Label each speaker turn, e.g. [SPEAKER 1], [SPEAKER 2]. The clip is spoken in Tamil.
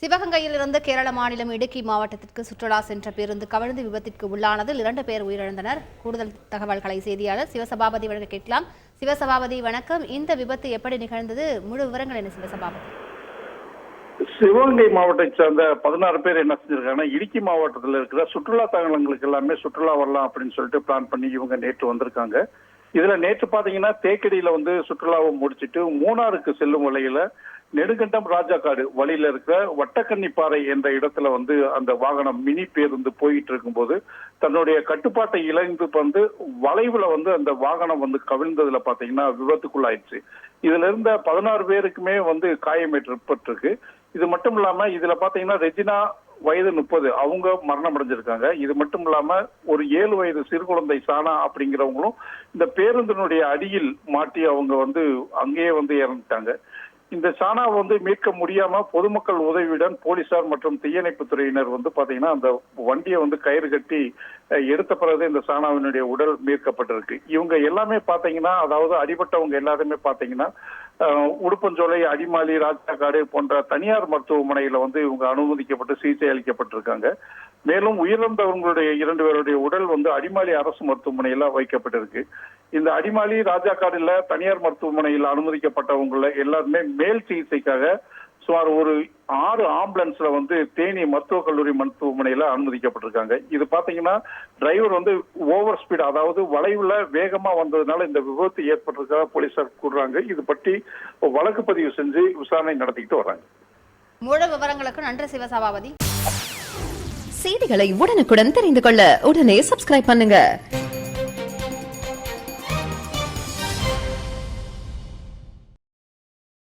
[SPEAKER 1] சிவகங்கையிலிருந்து கேரள மாநிலம் இடுக்கி மாவட்டத்திற்கு சுற்றுலா சென்ற பேருந்து கவிழ்ந்து விபத்திற்கு உள்ளானதில் இரண்டு பேர் உயிரிழந்தனர். கூடுதல் தகவல்களை செய்தியாளர் சிவசபாபதி வழங்க கேட்கலாம். சிவசபாபதி வணக்கம். இந்த விபத்து எப்படி நிகழ்ந்தது? முழு விவரங்கள் என்ன சிவசபாபதி?
[SPEAKER 2] சிவகங்கை மாவட்டத்தை சேர்ந்த பதினாறு பேர் என்ன செஞ்சிருக்காங்கன்னா இடுக்கி மாவட்டத்தில் இருக்கிற சுற்றுலா தலங்களுக்கு எல்லாமே சுற்றுலா வரலாம் அப்படின்னு சொல்லிட்டு பிளான் பண்ணி இவங்க நேற்று வந்திருக்காங்க. இதுல நேற்று பாத்தீங்கன்னா தேக்கடியில வந்து சுற்றுலாவை முடிச்சிட்டு மூணாருக்கு செல்லும் வழியில நெடுங்கண்டம் ராஜாக்காடு வழியில இருக்கிற வட்டக்கன்னிப்பாறை என்ற இடத்துல வந்து அந்த வாகனம் மினி பேருந்து போயிட்டு இருக்கும்போது தன்னுடைய கட்டுப்பாட்டை இழந்து வந்து வளைவுல வந்து அந்த வாகனம் வந்து கவிழ்ந்ததுல பாத்தீங்கன்னா விபத்துக்குள்ளாயிடுச்சு. இதுல இருந்த பதினாறு பேருக்குமே வந்து காயம் ஏற்பட்டிருக்கு இது மட்டும் இல்லாம இதுல பாத்தீங்கன்னா ரெஜினா வயது முப்பது. அவங்க மரணம் அடைஞ்சிருக்காங்க. இது மட்டும் இல்லாம ஒரு ஏழு வயது சிறு குழந்தை சானா அப்படிங்கிறவங்களும் இந்த பேருந்தினுடைய அடியில் மாட்டி அவங்க வந்து அங்கேயே வந்து இறந்துட்டாங்க. இந்த சானா வந்து மீட்க முடியாம பொதுமக்கள் உதவியுடன் போலீசார் மற்றும் தீயணைப்பு துறையினர் வந்து பாத்தீங்கன்னா அந்த வண்டியை வந்து கயிறு கட்டி எடுத்த பிறகு இந்த சானாவினுடைய உடல் மீட்கப்பட்டிருக்கு. இவங்க எல்லாமே பாத்தீங்கன்னா அதாவது அடிபட்டவங்க எல்லாருமே பாத்தீங்கன்னா உடுப்பஞ்சோலை அடிமாலி ராஜாக்காடு போன்ற தனியார் மருத்துவமனையில வந்து இவங்க அனுமதிக்கப்பட்டு சிகிச்சை அளிக்கப்பட்டிருக்காங்க. மேலும் உயிரிழந்தவங்களுடைய இரண்டு பேருடைய உடல் வந்து அடிமாலி அரசு மருத்துவமனையில வைக்கப்பட்டிருக்கு. இந்த அடிமாலி ராஜாக்காடுல தனியார் மருத்துவமனையில் அனுமதிக்கப்பட்டவங்கள எல்லாருமே மேல் சிகிச்சைக்காக சுமார் ஒரு ஆறு ஆம்புலன்ஸ்ல வந்து தேனி மருத்துவக் கல்லூரி மருத்துவமனையில அனுமதிக்கப்பட்டிருக்காங்க. இது பாத்தீங்கன்னா டிரைவர் வந்து ஓவர் ஸ்பீட் அதாவது வளைவுல வேகமா வந்ததுனால இந்த விபத்து ஏற்பட்டிருக்கா போலீசார் கூறுறாங்க. இது பற்றி வழக்கு பதிவு செஞ்சு விசாரணை நடத்திக்கிட்டு வராங்க.
[SPEAKER 1] முழு விவரங்களுக்கு நன்றி சிவசபாபதி.
[SPEAKER 3] செய்திகளை உடனுக்குடன் தெரிந்து கொள்ள உடனே சப்ஸ்கிரைப் பண்ணுங்க.